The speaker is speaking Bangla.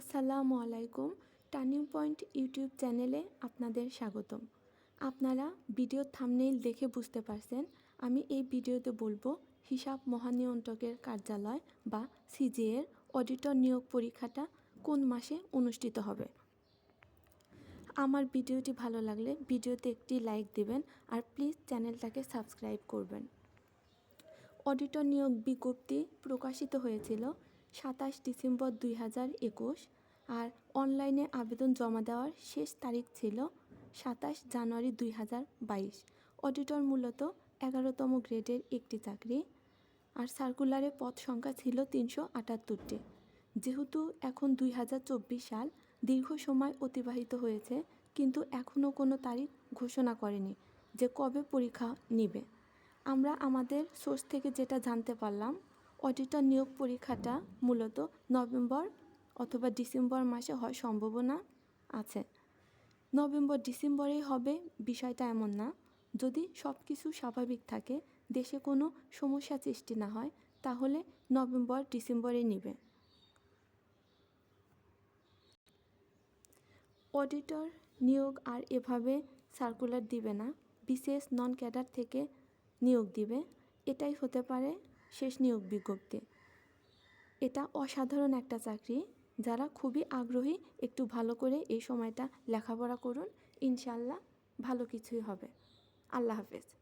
আসসালামু আলাইকুম টার্নিং পয়েন্ট ইউটিউব চ্যানেলে আপনাদের স্বাগতম। আপনারা ভিডিও থামনেইল দেখে বুঝতে পারছেন আমি এই ভিডিওতে বলব হিসাব মহানিয়ন্ত্রকের কার্যালয় বা সিজিএর অডিটর নিয়োগ পরীক্ষাটা কোন মাসে অনুষ্ঠিত হবে। আমার ভিডিওটি ভালো লাগলে ভিডিওতে একটি লাইক দিবেন আর প্লিজ চ্যানেলটাকে সাবস্ক্রাইব করবেন। অডিটর নিয়োগ বিজ্ঞপ্তি প্রকাশিত হয়েছিল সাতাশ ডিসেম্বর দুই হাজার একুশ আর অনলাইনে আবেদন জমা দেওয়ার শেষ তারিখ ছিল সাতাশ জানুয়ারি দুই হাজার বাইশ। অডিটর মূলত এগারোতম গ্রেডের একটি চাকরি আর সার্কুলারে পদ সংখ্যা ছিল তিনশো আটাত্তরটি। যেহেতু এখন দুই হাজার চব্বিশ সাল, দীর্ঘ সময় অতিবাহিত হয়েছে, কিন্তু এখনও কোনো তারিখ ঘোষণা করেনি যে কবে পরীক্ষা নিবে। আমরা আমাদের সোর্স থেকে যেটা জানতে পারলাম অডিটর নিয়োগ পরীক্ষাটা মূলত নভেম্বর অথবা ডিসেম্বর মাসে হওয়ার সম্ভাবনা আছে। নভেম্বর, ডিসেম্বরেই হবে, বিষয়টা এমন না। যদি সব কিছু স্বাভাবিক থাকে, দেশে কোনো সমস্যা সৃষ্টি না হয়, তাহলে নভেম্বর ডিসেম্বরে নেবে। অডিটর নিয়োগ আর এভাবে সার্কুলার দিবে না, বিশেষ নন ক্যাডার থেকে নিয়োগ দিবে। এটাই হতে পারে শেষ নিয়োগ বিজ্ঞপ্তি। এটা অসাধারণ একটা চাকরি। যারা খুবই আগ্রহী, একটু ভালো করে এই সময়টা লেখাপড়া করুন। ইনশাল্লাহ ভালো কিছুই হবে। আল্লাহ হাফেজ।